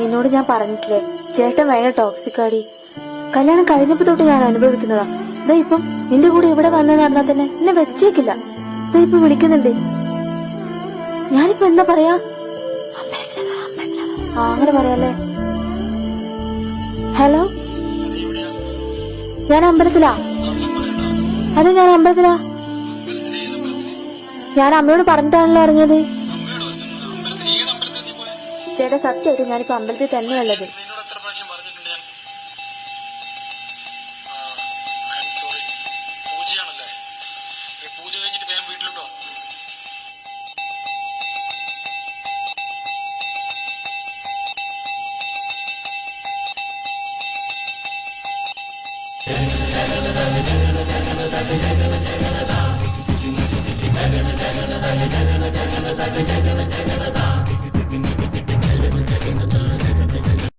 നിന്നോട് ഞാൻ പറഞ്ഞിട്ടില്ലേ? ചേട്ടൻ ഭയങ്കര ടോക്സിക് ആടി. കല്യാണം കഴിഞ്ഞപ്പോ തൊട്ട് ഞാൻ അനുഭവിക്കുന്നതാ. ഇതാ ഇപ്പം നിന്റെ കൂടെ ഇവിടെ വന്നെന്ന് പറഞ്ഞാൽ തന്നെ എന്നെ വെച്ചേക്കില്ല. ഇതാ ഇപ്പൊ വിളിക്കുന്നുണ്ട്. ഞാനിപ്പോ എന്താ പറയാ? അങ്ങനെ പറയാല്ലേ? ഹലോ? ഞാൻ അമ്പലത്തിലാ. അതെ ഞാൻ അമ്പലത്തിലാ. ഞാൻ അമ്മയോട് പറഞ്ഞിട്ടാണല്ലോ ഇറങ്ങിയത്. ചേട്ടാ സത്യമായിട്ട് ഞാനിപ്പോ അമ്പലത്തിൽ തന്നെയുള്ളത്. പൂജ കഴിഞ്ഞിട്ട് വേഗം ജഗന Thank